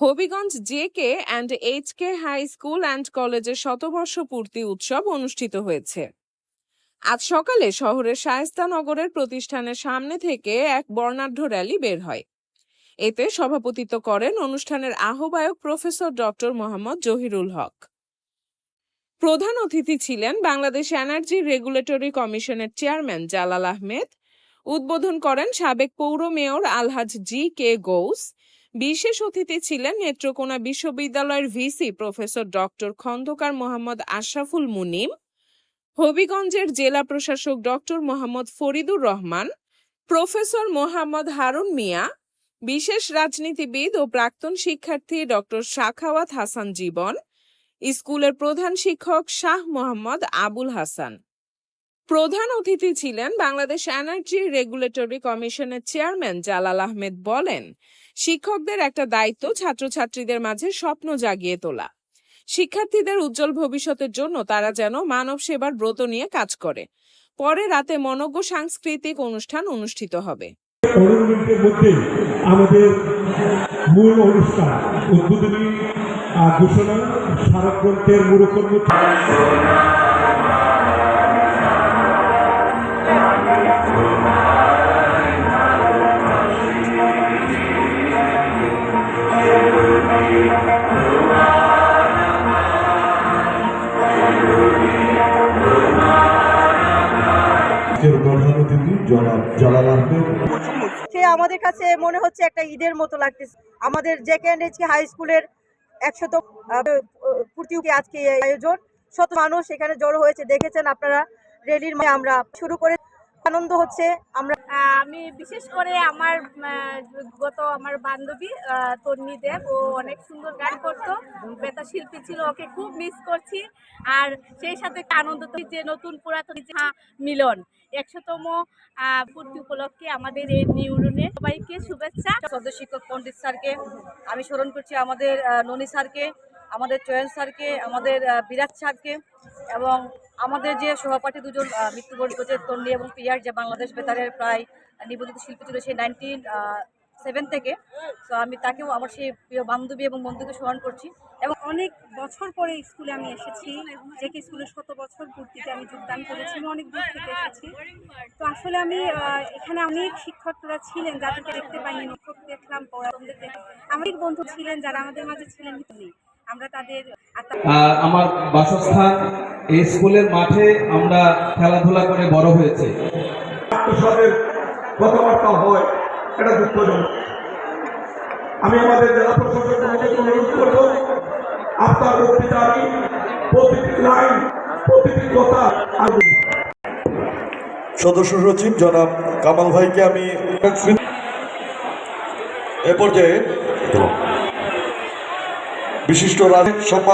Habiganj J K and H K high school and কলেজের শতবর্ষ পূর্তি উৎসব অনুষ্ঠিত হয়েছে। আজ সকালে শহরের শায়েস্তানগরের প্রতিষ্ঠানের সামনে থেকে এক বর্ণাঢ্য র্যালি বের হয়। এতে সভাপতিত্ব করেন অনুষ্ঠানের আহ্বায়ক প্রফেসর ডক্টর মোহাম্মদ জহিরুল হক। প্রধান অতিথি ছিলেন বাংলাদেশ এনার্জি রেগুলেটরি কমিশনের চেয়ারম্যান জালাল আহমেদ। উদ্বোধন করেন সাবেক পৌর মেয়র আলহাজ জি কে গৌস। বিশেষ অতিথি ছিলেন নেত্রকোনা বিশ্ববিদ্যালয়ের VC professor doctor Khandakar Mohammad Ashraful Munim, হবিগঞ্জের জেলা প্রশাসক ডক্টর মোহাম্মদ ফরিদুর রহমান, প্রফেসর মোহাম্মদ হারুন মিয়া, বিশেষ রাজনীতিবিদ ও প্রাক্তন শিক্ষার্থী ডক্টর শাখাওয়াত হাসান জীবন, স্কুলের প্রধান শিক্ষক শাহ মোহাম্মদ আবুল হাসান। প্রধান অতিথি ছিলেন বাংলাদেশ এনার্জি রেগুলেটরি কমিশনের চেয়ারম্যান জালাল আহমেদ বলেন, শিক্ষকদের একটা দায়িত্ব ছাত্রছাত্রীদের মাঝে স্বপ্ন জাগিয়ে তোলা। শিক্ষার্থীদের উজ্জ্বল ভবিষ্যতের জন্য তারা যেন মানব সেবার ব্রত নিয়ে কাজ করে। পরে রাতে মনজ্ঞ সাংস্কৃতিক অনুষ্ঠান অনুষ্ঠিত হবে। আমাদের মূল অনুষ্ঠান উদ্বোধনী ঘোষণা মূলকর্ম সে আমাদের কাছে মনে হচ্ছে একটা ঈদের মতো লাগতেছে। আমাদের জে কে হাই স্কুলের একশত পূর্তি আজকে আয়োজন। শত মানুষ এখানে জড়ো হয়েছে, দেখেছেন আপনারা। রেলির আমরা শুরু করে আনন্দ হচ্ছে আমরা আমি বিশেষ করে আমার গত আমার বান্ধবী তন্নি দেব ও অনেক সুন্দর গান করতো। বেতা শিল্পী ছিল ওকে খুব মিস করছি। আর সেই সাথে একটা আনন্দ তো যে নতুন পুরাতন মিলন একশোতম পূর্তি উপলক্ষে আমাদের এই নিউরনে সবাইকে শুভেচ্ছা। সদ্য শিক্ষক পণ্ডিত স্যারকে আমি স্মরণ করছি আমাদের ননী স্যারকে আমাদের চয়ন স্যারকে আমাদের বিরাট স্যারকে এবং আমাদের যে সহপাঠী দুজন মৃত্যুবরণ করেছে তন্ডি এবং পিয়ার, যে বাংলাদেশ বেতারের প্রায় নিবন্ধিত শিল্পী ছিল সেই নাইনটিন সেভেন থেকে। তো আমি তাকেও, আমার সেই প্রিয় বান্ধবী এবং বন্ধুকে স্মরণ করছি। এবং অনেক বছর পরে স্কুলে আমি এসেছি, যে কি স্কুলের শত বছর পূর্তিতে আমি যোগদান করেছি অনেক দূর থেকে এসেছি। তো আসলে আমি এখানে অনেক শিক্ষকরা ছিলেন যাদেরকে দেখতে পাইনি দেখলাম আমার অনেক বন্ধু ছিলেন যারা আমাদের মাঝে ছিলেন, কিন্তু আমরা তাদের আমার বাসস্থান এই স্কুলের মাঠে আমরা খেলাধুলা করে বড় হয়েছে। কথাবার্তা হয় এটা দুঃখজনক। আমি আমাদের জেলা প্রশাসক অনুরোধ করব আপনার প্রতিটি লাইন প্রতিটি কথা আগে সদস্য সচিব জনাব কামাল ভাইকে আমি এ পর্যায়ে বিশিষ্ট রাজনীতি